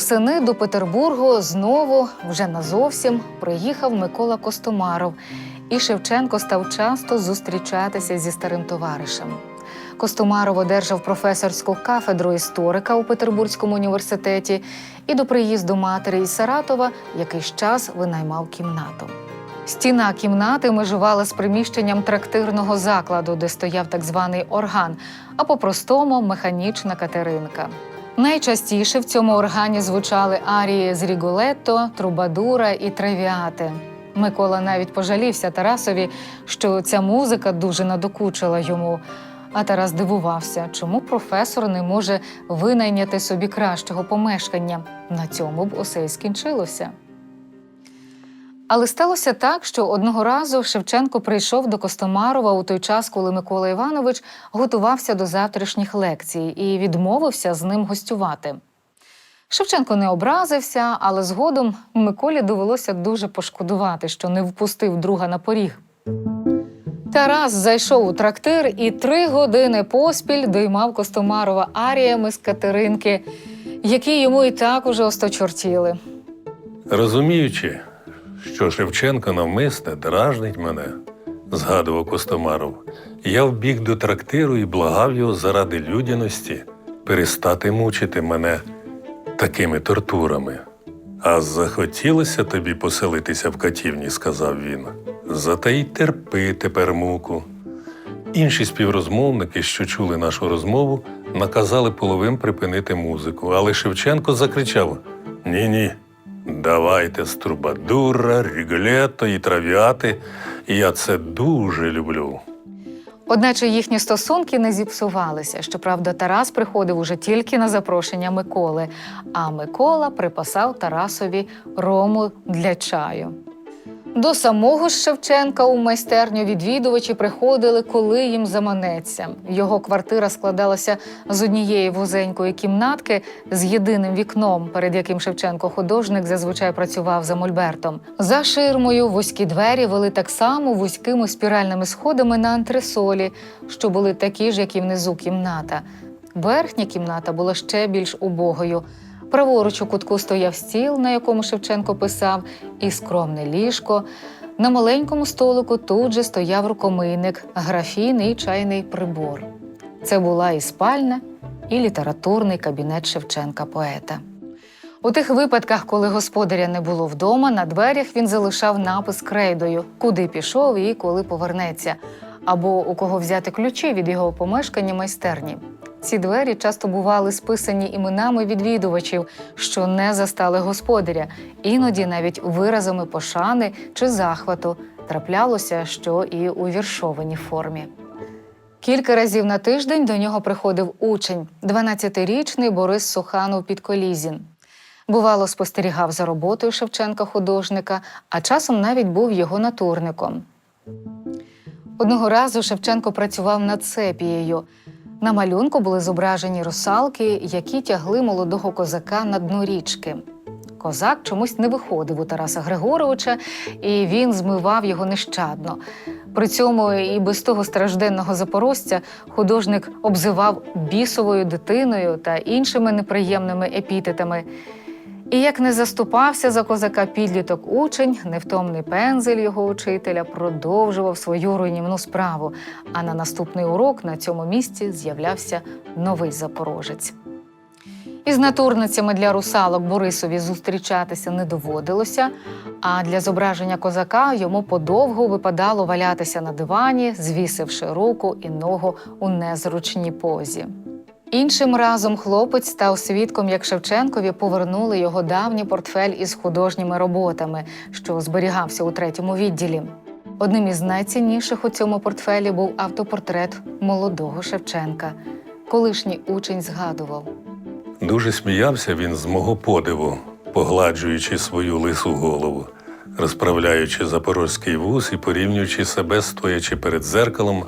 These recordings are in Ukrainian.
Восени до Петербургу знову, вже назовсім, приїхав Микола Костомаров, і Шевченко став часто зустрічатися зі старим товаришем. Костомаров одержав професорську кафедру історика у Петербурзькому університеті і до приїзду матері із Саратова якийсь час винаймав кімнату. Стіна кімнати межувала з приміщенням трактирного закладу, де стояв так званий орган, а по-простому механічна катеринка. Найчастіше в цьому органі звучали арії з Ріголетто, Трубадура і Тревіати. Микола навіть пожалівся Тарасові, що ця музика дуже надокучила йому. А Тарас дивувався, чому професор не може винайняти собі кращого помешкання. На цьому б усе й скінчилося. Але сталося так, що одного разу Шевченко прийшов до Костомарова у той час, коли Микола Іванович готувався до завтрашніх лекцій і відмовився з ним гостювати. Шевченко не образився, але згодом Миколі довелося дуже пошкодувати, що не впустив друга на поріг. Тарас зайшов у трактир і три години поспіль доймав Костомарова аріями з Катеринки, які йому і так уже осточортіли. Розуміючи, що Шевченко навмисне дражнить мене, згадував Костомаров, я вбіг до трактиру і благав його заради людяності перестати мучити мене такими тортурами. А захотілося тобі поселитися в катівні, сказав він. Зате й терпи тепер муку. Інші співрозмовники, що чули нашу розмову, наказали половим припинити музику, але Шевченко закричав: Ні, ні, давайте струбадура, ріґлето і травіати. Я це дуже люблю. Одначе їхні стосунки не зіпсувалися. Щоправда, Тарас приходив уже тільки на запрошення Миколи, а Микола припасав Тарасові рому для чаю. До самого Шевченка у майстерню відвідувачі приходили, коли їм заманеться. Його квартира складалася з однієї вузенької кімнатки з єдиним вікном, перед яким Шевченко художник зазвичай працював за мольбертом. За ширмою вузькі двері вели так само вузькими спіральними сходами на антресолі, що були такі ж, як і внизу кімната. Верхня кімната була ще більш убогою. Праворуч у кутку стояв стіл, на якому Шевченко писав, і скромне ліжко. На маленькому столику тут же стояв рукомийник, графін і чайний прибор. Це була і спальня, і літературний кабінет Шевченка поета. У тих випадках, коли господаря не було вдома, на дверях він залишав напис крейдою, куди пішов і коли повернеться, або у кого взяти ключі від його помешкання майстерні. Ці двері часто бували списані іменами відвідувачів, що не застали господаря, іноді навіть виразами пошани чи захвату. Траплялося, що і у віршованій формі. Кілька разів на тиждень до нього приходив учень, 12-річний Борис Суханов Підколізін. Бувало, спостерігав за роботою Шевченка художника, а часом навіть був його натурником. Одного разу Шевченко працював над сепією. На малюнку були зображені русалки, які тягли молодого козака на дно річки. Козак чомусь не виходив у Тараса Григоровича, і він змивав його нещадно. При цьому і без того стражденного запорожця художник обзивав бісовою дитиною та іншими неприємними епітетами. І як не заступався за козака підліток учень, невтомний пензель його учителя продовжував свою руйнівну справу. А на наступний урок на цьому місці з'являвся новий запорожець. Із натурницями для русалок Борисові зустрічатися не доводилося, а для зображення козака йому подовго випадало валятися на дивані, звісивши руку і ногу у незручній позі. Іншим разом хлопець став свідком, як Шевченкові повернули його давній портфель із художніми роботами, що зберігався у третьому відділі. Одним із найцінніших у цьому портфелі був автопортрет молодого Шевченка. Колишній учень згадував. Дуже сміявся він з мого подиву, погладжуючи свою лису голову, розправляючи запорозький вуз і порівнюючи себе, стоячи перед зеркалом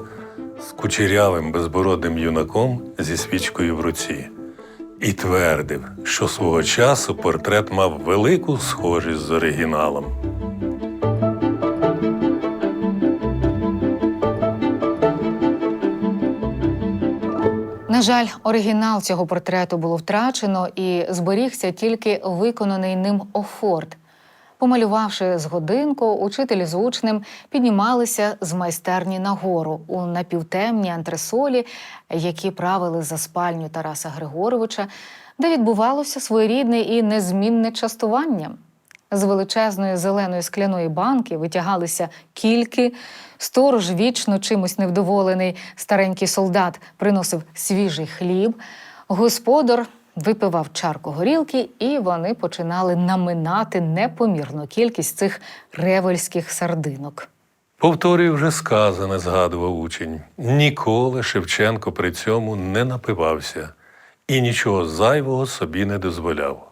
з кучерявим безбородним юнаком зі свічкою в руці, і твердив, що свого часу портрет мав велику схожість з оригіналом. На жаль, оригінал цього портрету було втрачено і зберігся тільки виконаний ним офорт. Помалювавши з годинку, учитель з учнем піднімалися з майстерні нагору у напівтемні антресолі, які правили за спальню Тараса Григоровича, де відбувалося своєрідне і незмінне частування. З величезної зеленої скляної банки витягалися кільки, сторож вічно чимось невдоволений, старенький солдат приносив свіжий хліб, господар випивав чарку горілки, і вони починали наминати непомірну кількість цих ревельських сардинок. Повторюю вже сказане, згадував учень. Ніколи Шевченко при цьому не напивався і нічого зайвого собі не дозволяв.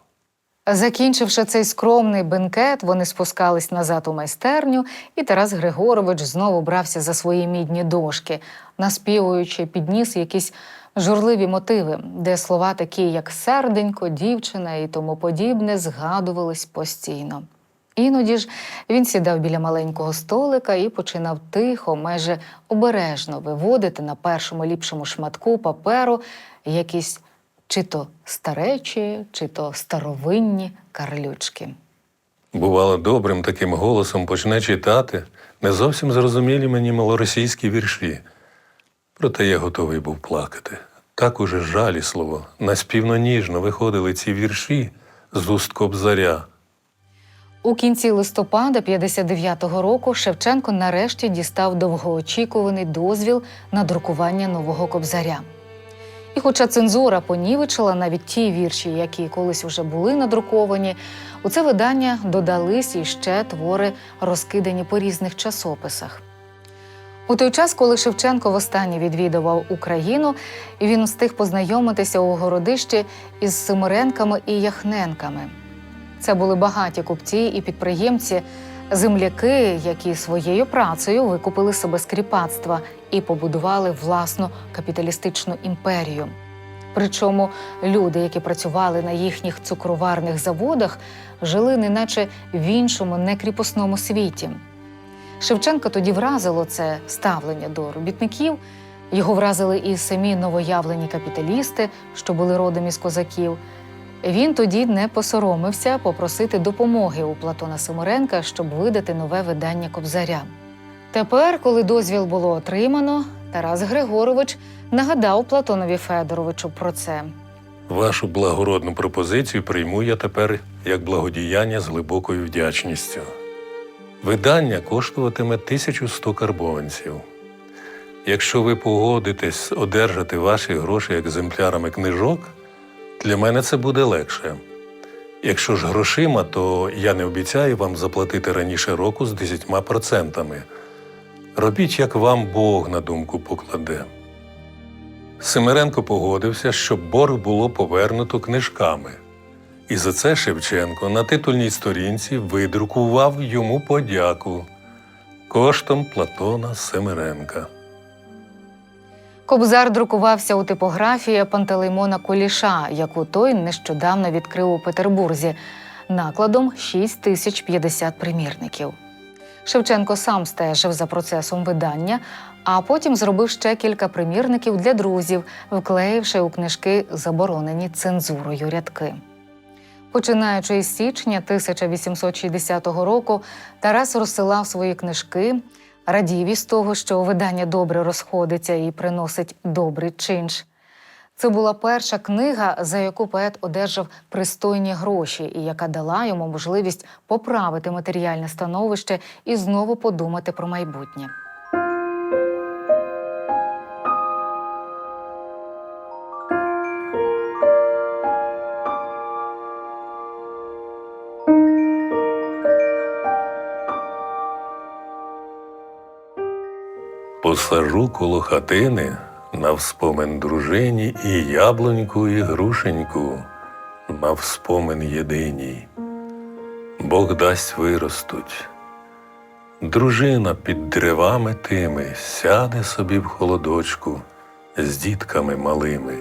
Закінчивши цей скромний бенкет, вони спускались назад у майстерню, і Тарас Григорович знову брався за свої мідні дошки, наспівуючи підніс якісь журливі мотиви, де слова такі, як серденько, дівчина і тому подібне, згадувались постійно. Іноді ж він сідав біля маленького столика і починав тихо, майже обережно виводити на першому ліпшому шматку паперу якісь чи то старечі, чи то старовинні карлючки. Бувало, добрим таким голосом почне читати не зовсім зрозумілі мені малоросійські вірші. Проте я готовий був плакати. Так уже жалісливо, наспівно ніжно виходили ці вірші з уст кобзаря. У кінці листопада 59-го року Шевченко нарешті дістав довгоочікуваний дозвіл на друкування нового кобзаря. І хоча цензура понівечила навіть ті вірші, які колись вже були надруковані, у це видання додались іще твори, розкидані по різних часописах. У той час, коли Шевченко востаннє відвідував Україну, він встиг познайомитися у городищі із Симиренками і Яхненками. Це були багаті купці і підприємці, земляки, які своєю працею викупили себе з кріпацтва і побудували власну капіталістичну імперію. Причому люди, які працювали на їхніх цукроварних заводах, жили неначе в іншому некріпосному світі. Шевченка тоді вразило це ставлення до робітників. Його вразили і самі новоявлені капіталісти, що були родом із козаків. Він тоді не посоромився попросити допомоги у Платона Симиренка, щоб видати нове видання Кобзаря. Тепер, коли дозвіл було отримано, Тарас Григорович нагадав Платонові Федоровичу про це. Вашу благородну пропозицію прийму я тепер як благодіяння з глибокою вдячністю. Видання коштуватиме 1100 карбованців. Якщо ви погодитесь одержати ваші гроші екземплярами книжок, для мене це буде легше. Якщо ж грошима, то я не обіцяю вам заплатити раніше року з 10%. Робіть, як вам Бог на думку покладе. Семеренко погодився, щоб борг було повернуто книжками. І за це Шевченко на титульній сторінці видрукував йому подяку коштом Платона Семеренка. Кобзар друкувався у типографії Пантелеймона Куліша, яку той нещодавно відкрив у Петербурзі, накладом 6050 примірників. Шевченко сам стежив за процесом видання, а потім зробив ще кілька примірників для друзів, вклеївши у книжки заборонені цензурою рядки. Починаючи із січня 1860 року, Тарас розсилав свої книжки, радів із того, що видання добре розходиться і приносить добрий чинш. Це була перша книга, за яку поет одержав пристойні гроші, і яка дала йому можливість поправити матеріальне становище і знову подумати про майбутнє. Посажу коло хатини на вспомин дружині і яблуньку, і грушеньку, на вспомин єдиній. Бог дасть виростуть. Дружина під деревами тими сяде собі в холодочку з дітками малими.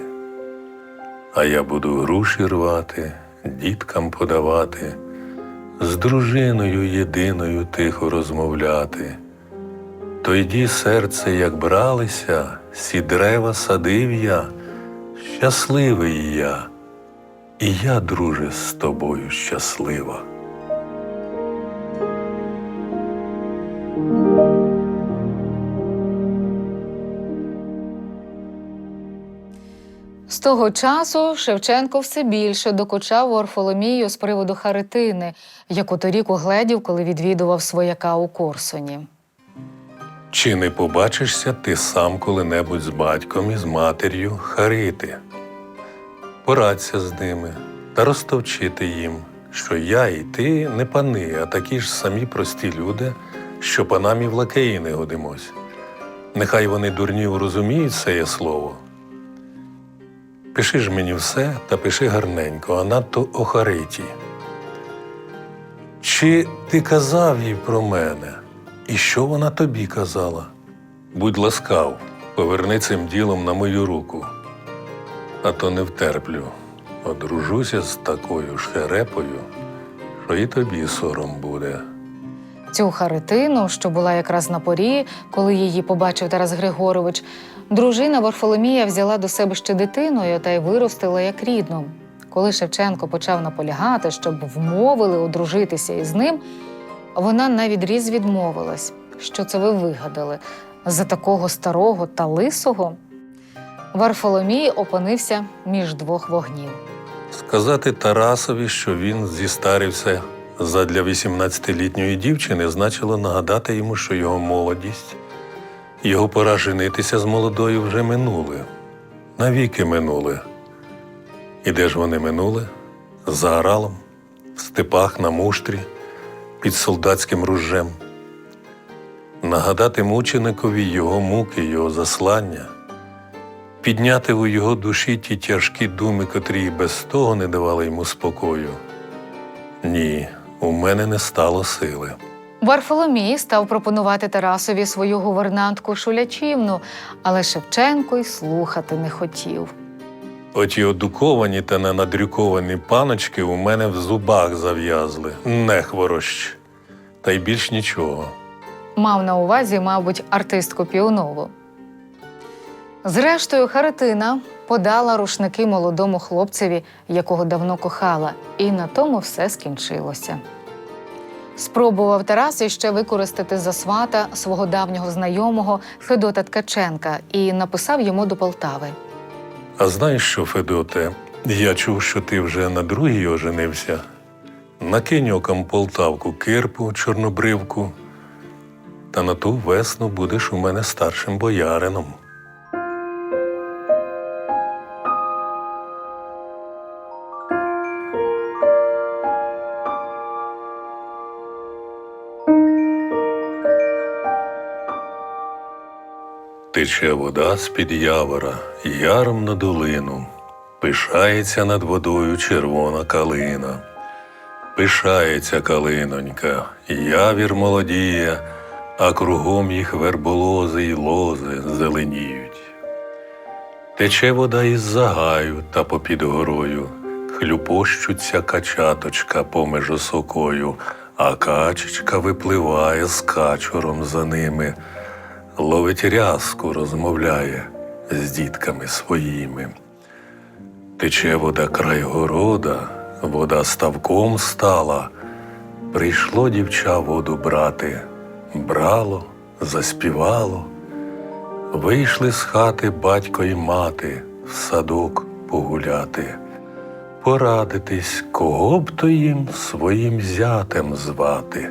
А я буду груші рвати, діткам подавати, з дружиною єдиною тихо розмовляти. Тоді серце, як бралися, сі дерева садив я, щасливий я, і я, друже, з тобою щаслива. З того часу Шевченко все більше докучав Орфоломію з приводу Харитини, яку торік угледів, коли відвідував свояка у Корсуні. Чи не побачишся ти сам коли-небудь з батьком і з матір'ю Харити? Порадься з ними та розтовчити їм, що я і ти не пани, а такі ж самі прості люди, що панам і в лакеї не годимось. Нехай вони дурні розуміють це слово. Пиши ж мені все та пиши гарненько, а надто о Хариті. Чи ти казав їй про мене? І що вона тобі казала? Будь ласкав, поверни цим ділом на мою руку, а то не втерплю. Одружуся з такою шерепою, що і тобі сором буде. Цю Харитину, що була якраз на порі, коли її побачив Тарас Григорович, дружина Варфоломія взяла до себе ще дитиною та й виростила як рідну. Коли Шевченко почав наполягати, щоб вмовили одружитися із ним, вона навідріз відмовилась. Що це ви вигадали? За такого старого та лисого? Варфоломій опинився між двох вогнів. Сказати Тарасові, що він зістарився задля 18-літньої дівчини, значило нагадати йому, що його молодість, його пора женитися з молодою вже минули, навіки минули. І де ж вони минули? За Аралом, в степах на муштрі, під солдатським ружжем. Нагадати мученикові його муки, його заслання, підняти у його душі ті тяжкі думи, котрі й без того не давали йому спокою. Ні, у мене не стало сили. Варфоломій став пропонувати Тарасові свою гувернантку Шулячівну, але Шевченко й слухати не хотів. Оті одуковані та ненадрюковані паночки у мене в зубах зав'язли, не хворощ. Та й більш нічого. Мав на увазі, мабуть, артистку Піонову. Зрештою, Харитина подала рушники молодому хлопцеві, якого давно кохала, і на тому все скінчилося. Спробував Тарас іще використати за свата свого давнього знайомого Федота Ткаченка і написав йому до Полтави. А знаєш що, Федоте, я чув, що ти вже на другій оженився. Накинь оком Полтавку кирпу, чорнобривку, та на ту весну будеш у мене старшим боярином. Тече вода з-під явора, яром на долину, пишається над водою червона калина. Пишається калинонька, явір молодіє, а кругом їх верболози й лози зеленіють. Тече вода із загаю та попід горою, хлюпощуться качаточка поміж осокою, а качечка випливає з качуром за ними ловить рязку, розмовляє з дітками своїми. Тече вода край города, вода ставком стала. Прийшло дівча воду брати, брало, заспівало. Вийшли з хати батько і мати в садок погуляти, порадитись, кого б то їм своїм зятем звати.